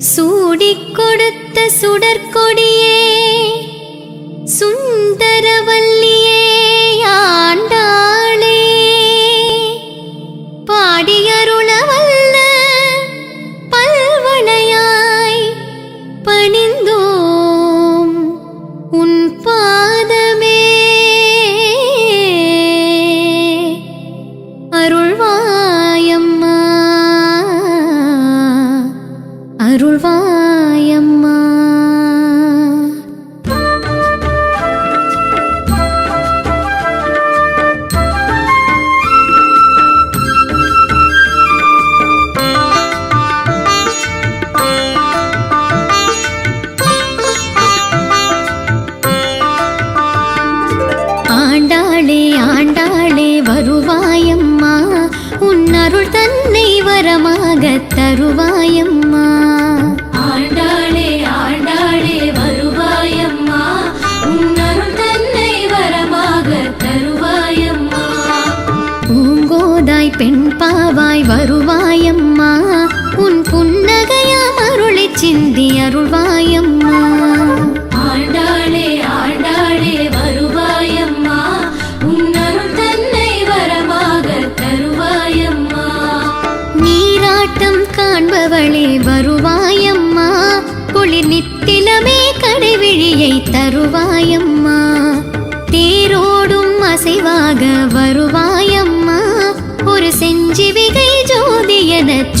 சூடிக் கொடுத்த சுடற்கொடியே சுண்ண ஆண்டாளே ஆண்டாளே வருவாயம்மா. உன் அருள் தன்னை வரமாக தருவாயம்மா.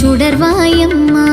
சுடர்வாயம்மா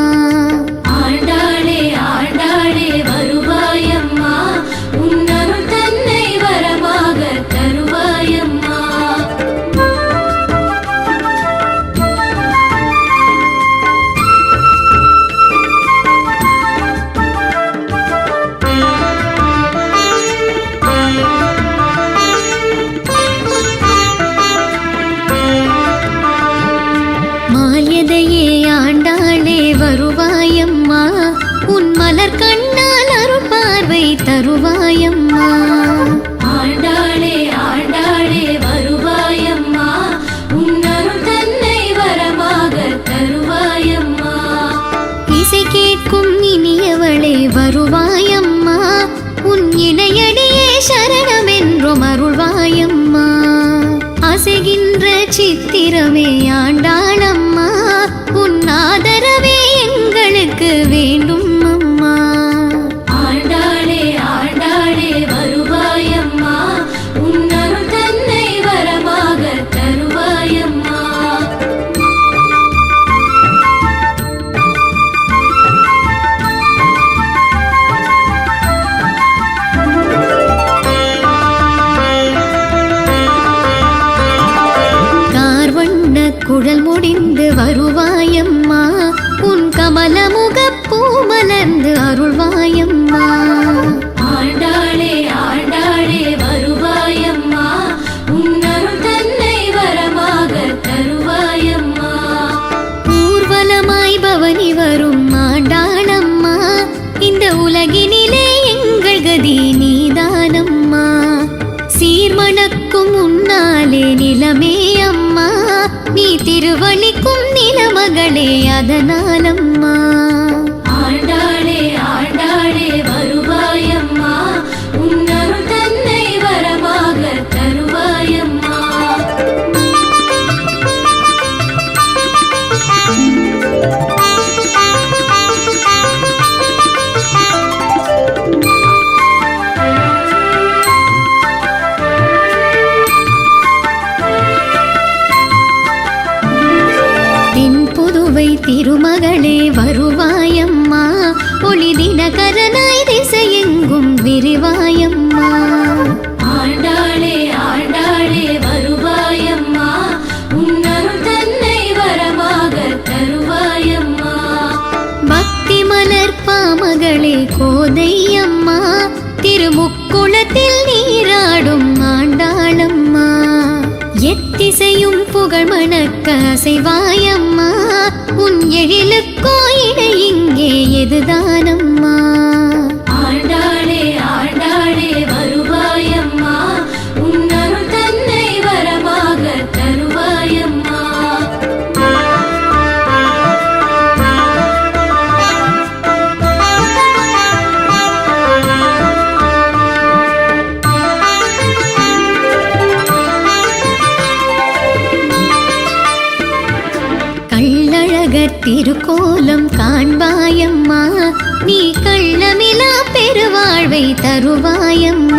கேட்கும் இனியவளே வருவாயம்மா. உன் இணையடியே சரணம் என்றும் அருள்வாயம்மா. அசைகின்ற சித்திரமே ஆண்டா அதனாலம் திருமகளே வருவாயம்மா. ஒளி தின கரனாய் திசையெங்கும் விரிவாயம்மா. ஆண்டாளே ஆண்டாளே வருவாயம்மா. உன்னரும் தன்னை வரமாக தருவாயம்மா. பக்தி மலர்ப்பா மகளே கோதையம்மா. திருமுக்குளத்தில் நீராடும் ஆண்டாளம்மா. எத்திசையும் புகழ் மணக்க செய்வாயம் எழிலுக்கோ இணை இங்கே எதுதானம்மா? திருக்கோலம் காண்பாயம்மா. நீ கள்ளமிலா பெருவாழ்வை தருவாயம்மா.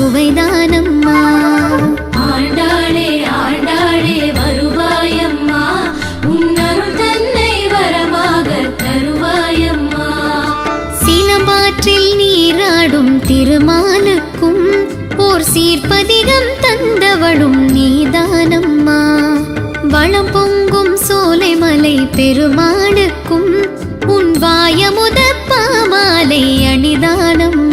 சுவைதானம்மா. ஆண்டாளே ஆண்டாளே வருவாயம்மா. உன்னருள் தன்னை வரமாக தருவாயம்மா. சிலம்பாற்றில் நீராடும் திருமாலுக்கும் ஓர் சீர்ப்பதிகம் தந்தவளும் நீதானம்மா. வளம் பொங்கும் சோலைமலை பெருமாளுக்கும் உன் வாயமுத பாமாலை அணிதானம்மா.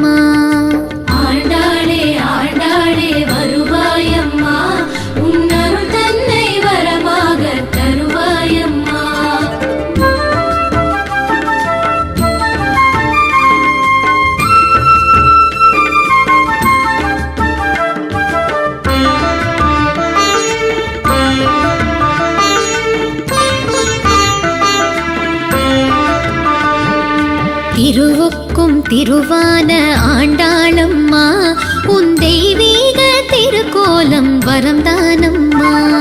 திருவுக்கும் ஆண்டாளம்மா. உன் தெய்வீக திருக்கோலம் வரம்தானம்மா ஆண்டாளே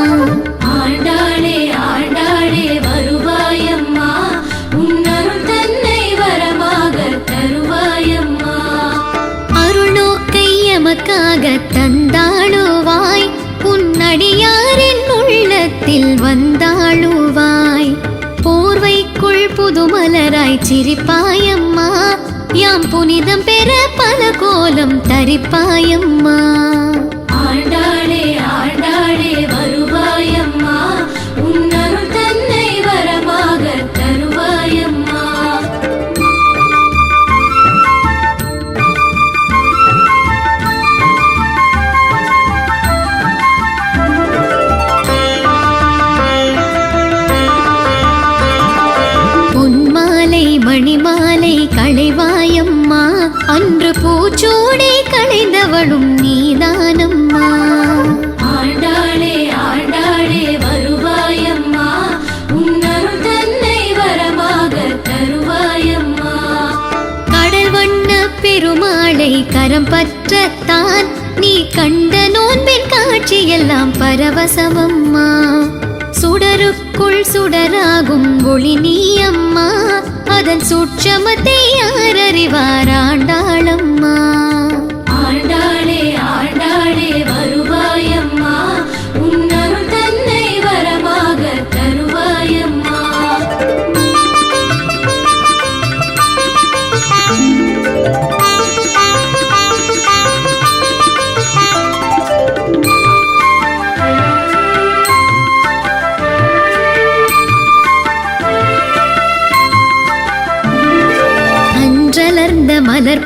காலம் தரிப்பாயம்மா. களைந்தவளும் நீதானம்மா. ஆண்டாளே ஆண்டாளே வருவாயம்மா. உன்னருள் தன்னை வரமாக தருவாயம்மா. கடல் வண்ண பெருமாளை கரம் பற்றத்தான். நீ கண்ட நோன்பின் காட்சியெல்லாம் பரவசமம்மா. சுடருக்குள் சுடராகும் ஒளி நீ அம்மா அதன் சூட்சமத்தை யார் அறிவார்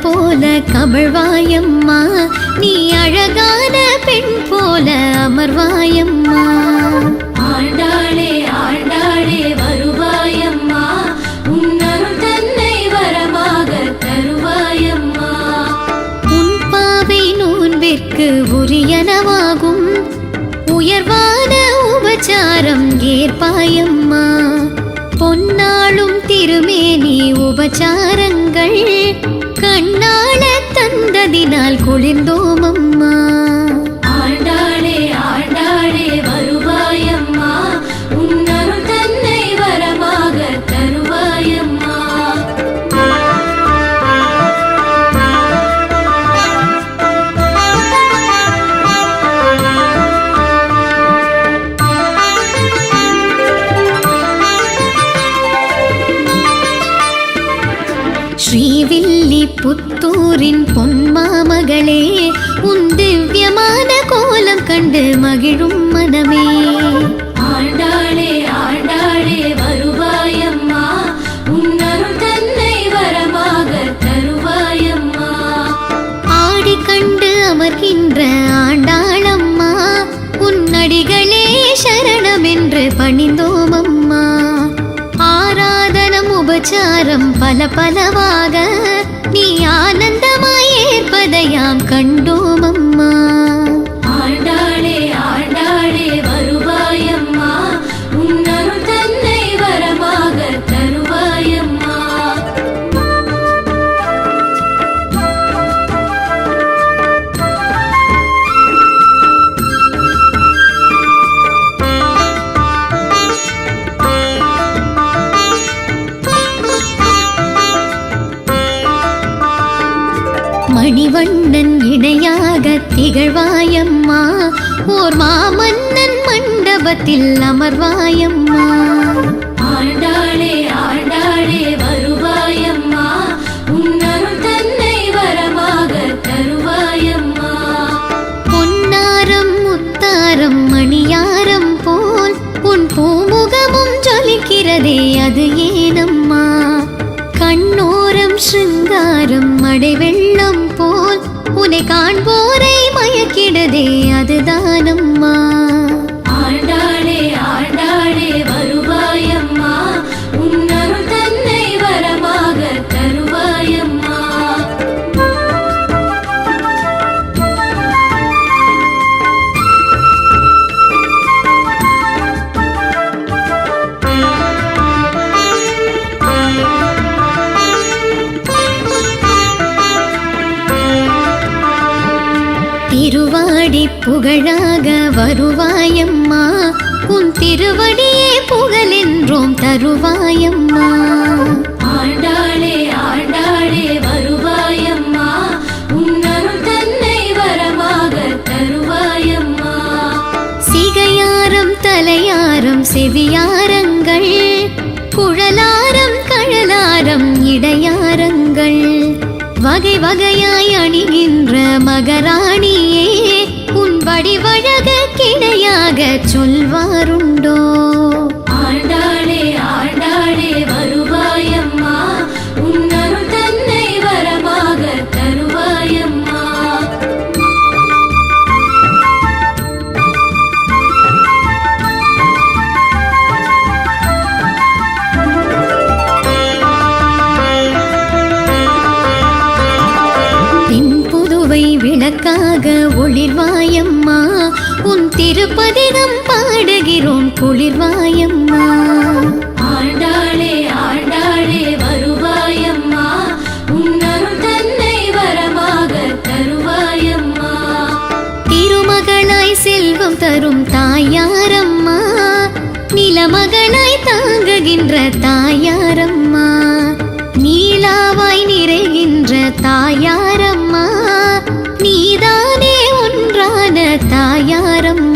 போல கமழ்வாயம்மா. நீ அழகான பெண் போல அமர்வாயம்மா. ஆண்டாளே ஆண்டாளே வருவாயம்மா. உன்னருள் தன்னை வரமாக தருவாயம்மா. உன் பாவை நோன்பிற்கு உரியனவாகும். உயர்வான உபச்சாரம் ஏற்பாயம்மா. பொன்னாளும் திருமேனி உபச்சாரங்கள். மனதினால் குளிர்ந்தோம் அம்மா பல பலவாக நீ ஆனந்தமாய் ஏற்பதையாம் கண்டோம் மண்டபத்தில் அமர்வாயம்மா. ஆண்டாளே ஆண்டாளே வருவாயம்மா. உன்னருள் தன்னை வரமாக தருவாயம்மா. பொன்னாரம் முத்தாரம் மணியாரம் போல் உன் பூமுகமும் ஜொலிக்கிறதே அது ஏனம்மா. கண்ணோரம் சிருங்காரம் மடை வெள்ளம் போல் உன்னை காண்போரை மயக்கிடதே அதுதானம்மா தருவாயம்மா. ஆண்டாளே ஆண்டாளே வருவாயம்மா. உன்னருள் தன்னை வரமாக தருவாயம்மா. சிகையாரம் தலையாரம் செவியாரங்கள் குழலாரம் கழலாரம் இடையாரங்கள். வகை வகையாய் அணிகின்ற மகராணியே உன் வடிவழக கிடையாக சொல்வாருண்டோ விளக்காக ஒளிர்வாயம்மா. உன் திருப்பதிகம் பாடுகிறோம் குளிர்வாயம்மா. ஆண்டாளே ஆண்டாளே வருவாயம்மா. உன்னருள் தன்னை வரமாக தருவாயம்மா. திருமகளாய் செல்வம் தரும் தாயாரம்மா. நிலமகளாய் தாங்குகின்ற தாயாரம்மா. நீலாவாய் நிறைகின்ற தாயாரம்மா. தாயாரம்மா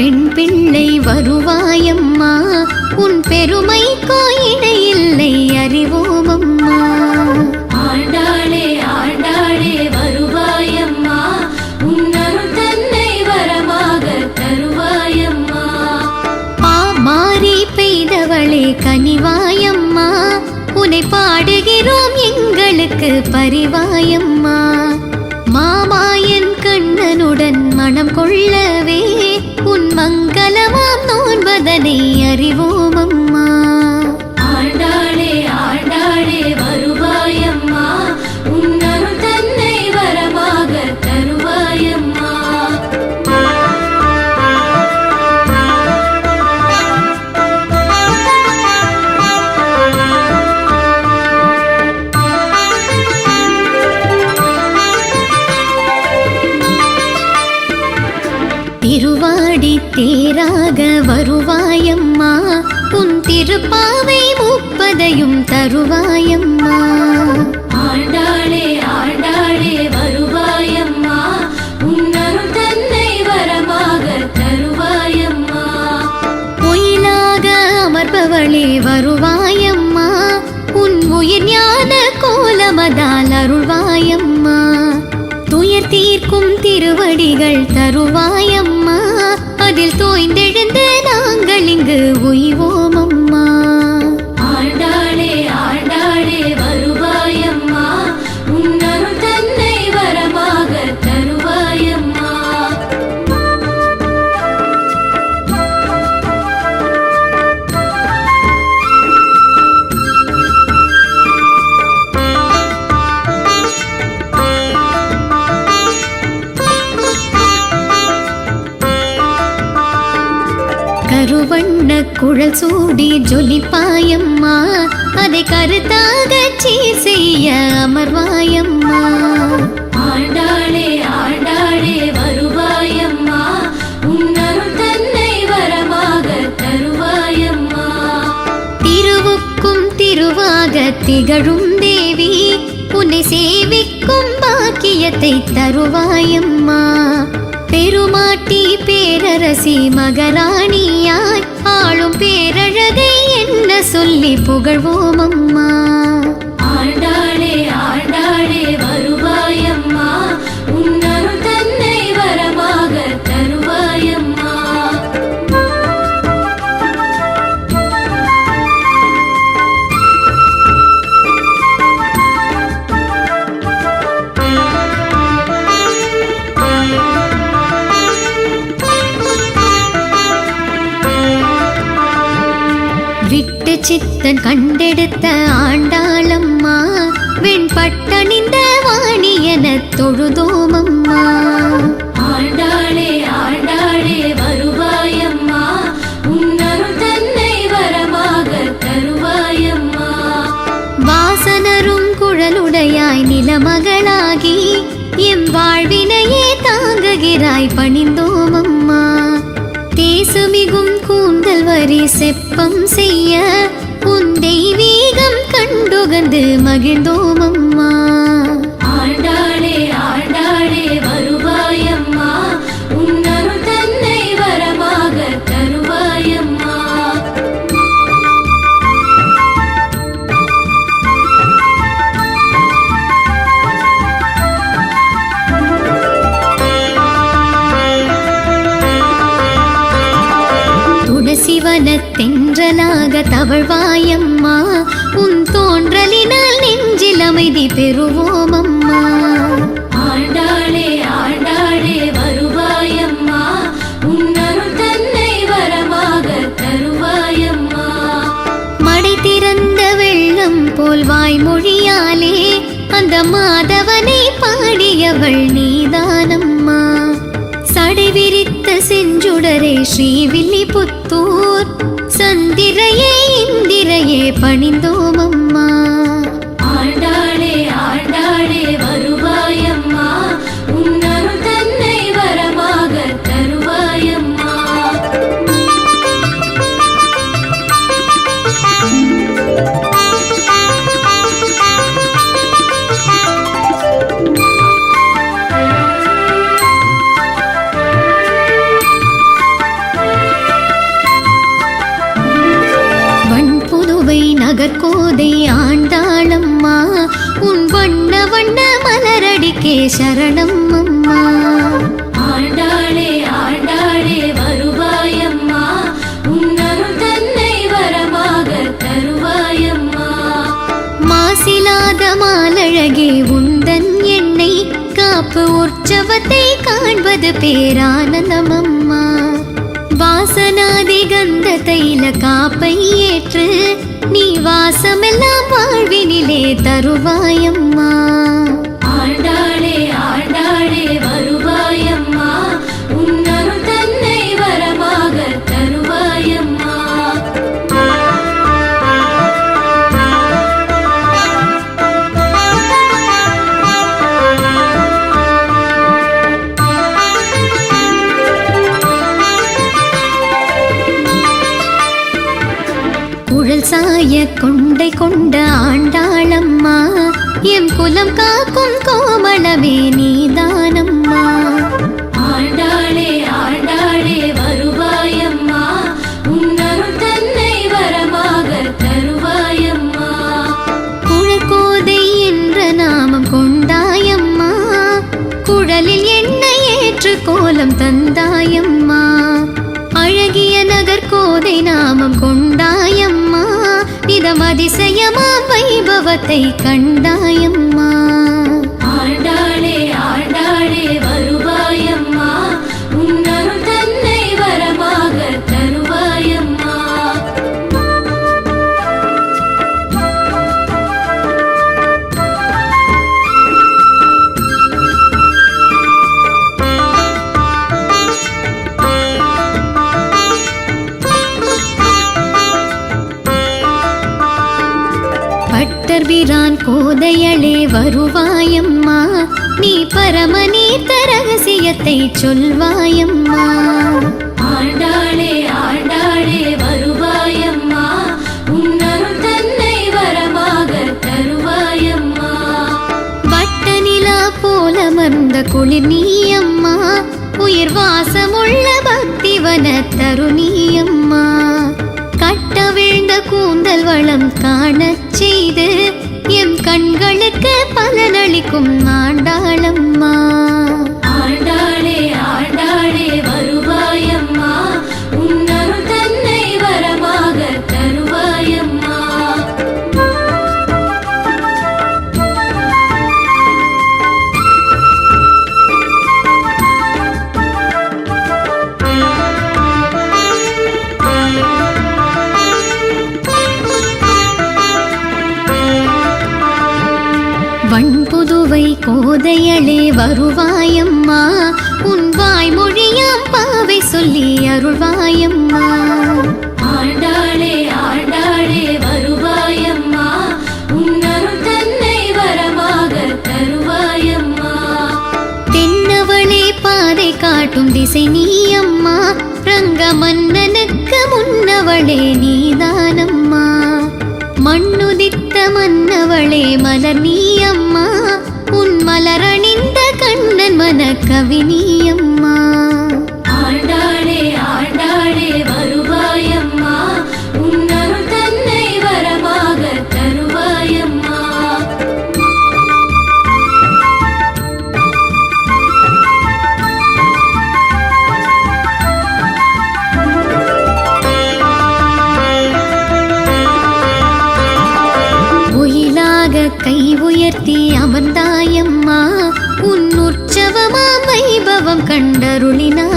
பெண் பிள்ளை வருவாயம்மா. உன் பெருமைக்கோ இணையில்லை அறிவோம் அம்மா ஆண்டாளே ஆண்டாளே வருவாயம்மா. உன்னருள் தன்னை வரமாக தருவாயம்மா. பாமாரி பெய்தவளே கனிவாயம்மா. உன்னை பாடுகிறோம் எங்களுக்கு பரிவாயம்மா. நோன்பதனை அறிவோம். உய்வோ குழல் சூடி ஜொலிப்பாயம்மா. அதை கருத்தாக செய்ய அமர்வாயம்மா. ஆண்டாளே ஆண்டாளே வருவாயம்மா. உன்னருள் தன்னை வரமாக தருவாயம்மா. திருவுக்கும் திருவாக திகழும் தேவி உன்னை சேவிக்கும் பாக்கியத்தை தருவாயம்மா. பெருமாட்டி பேரரசி மகராணியாய் ஆளும் பேரழகை என்ன சொல்லி புகழ்வோம் அம்மா? ஆண்டாளே ஆண்டாளே. சித்தன் கண்டெடுத்த ஆண்டாளம்மா வெண்பட்டணிந்த வாணி என தொழுதோம் அம்மா ஆண்டாளே ஆண்டாளே வருவாயம்மா உன்னருள் தன்னை வரமாக தருவாயம்மா. வாசனரும் குழலுடையாய் நிலமகளாகி எம் வாழ்வினையே தாங்குகிறாய் பணிந்தோம் அம்மா தேசுமிகும் கூந்தல் வரி செப்பம் செய்ய கண்டுகந்து மகிழ்ந்தோம் அம்மா. ஆண்டாளே ஆண்டாளே வருவாயம்மா உன்னருள் தன்னை வரமாக தருவாயம்மா துளசிவன தென்றலாக தவழ்வாயம்மா உன் நெஞ்சில் அமைதி பெறுவோம் அம்மா. ஆண்டாளே ஆண்டாளே வருவாயம்மா. உன்னருள் தன்னை வரமாக தருவாயம்மா. மடை திறந்த வெள்ளம் போல் வாய்மொழியாலே அந்த மாதவனை பாடியவள் நீதானம்மா. சடை விரித்த செஞ்சுடரே ஸ்ரீவில்லிபுத்தூர் சந்திரையே இந்திரையே பணிந்தோம் சரணம் அம்மா. ஆண்டாளே ஆண்டாளே வருவாயம்மா. உன்னருள் தன்னை வரமாக தருவாயம்மா. மாசிலாத மாலழகே உந்தன் எண்ணெய் காப்பு உற்சவத்தை காண்பது பேரானந்தம் அம்மா வாசனாதி கந்த தைல காப்பை ஏற்று நீ வாசமெல்லாம் வாழ்வினிலே தருவாயம்மா. நாமம் கொண்டாயம்மா. இதம் அதிசயமா வைபவத்தை கண்டாயம்மா. பட்டர்பிரான் கோதையளே வருவாயம்மா. நீ பரமநீத்த ரகசியத்தை சொல்வாயம்மா. ஆண்டாளே ஆண்டாளே வருவாயம்மா. உன்னருள் தன்னை வரமாக தருவாயம்மா. வட்ட நிலா போல மந்த குளிர் நீயம்மா. உயிர் வாசமுள்ள பக்திவன தருணியம்மா. கட்ட வீழ்ந்த கூந்தல் வளம் காணச் செய்து கண்களுக்கு பலனளிக்கும் ஆண்டாளம்மா வண்புதுவை கோதையளே வருவாயம்மா. உன் வாய்மொழியாம் பாவை சொல்லி அருள்வாயம்மா. ஆண்டாளே ஆண்டாளே வருவாயம்மா. உன்னருள் தன்னை வரமாக தருவாயம்மா. தென்னவளே பாதை காட்டும் திசை நீயம்மா. ரங்க மன்னனுக்கு முன்னவளே நீதானம்மா. மண்ணுதித்த மன்னவளே மலர் நீயம்மா மன கவி நீயம்மா. ஆண்டாளே ஆண்டாளே வருவாயம்மா. உன்னருள் தன்னை வரமாக தருவாயம்மா. உயிலாக கை உயர்த்தி அமர்ந்தாயம்மா కండరులినా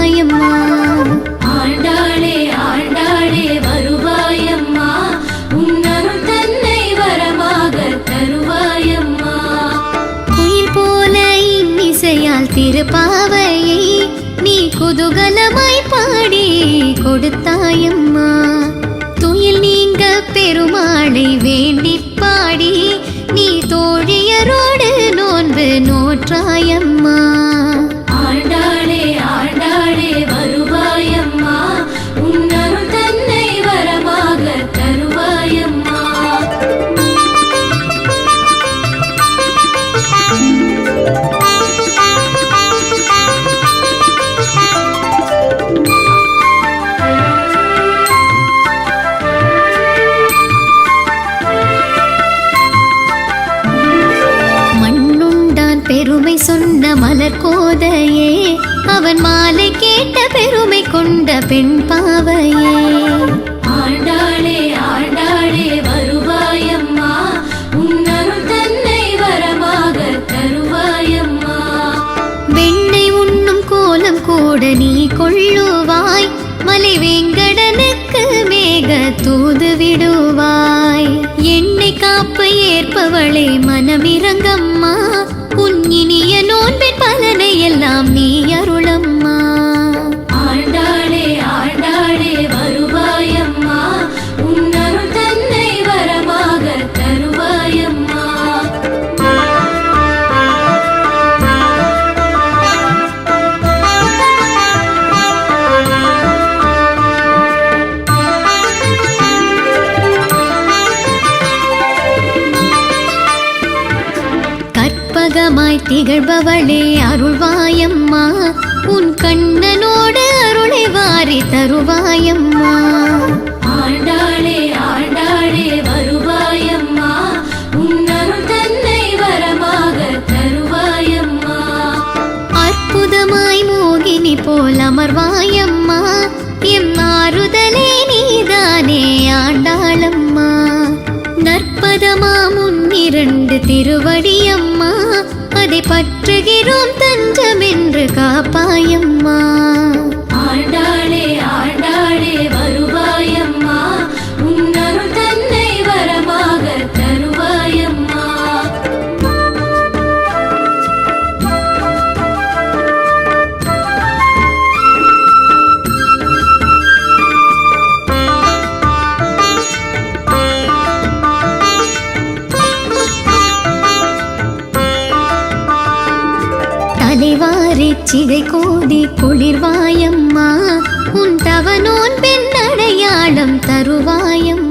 கொண்ட திரு திருவடியம்மா அதை பற்றுகிறோம் தஞ்சமென்று காப்பாயம்மா. குளிர்வாயம்மா உன் தவனோன் பெண் அடையாளம் தருவாயம்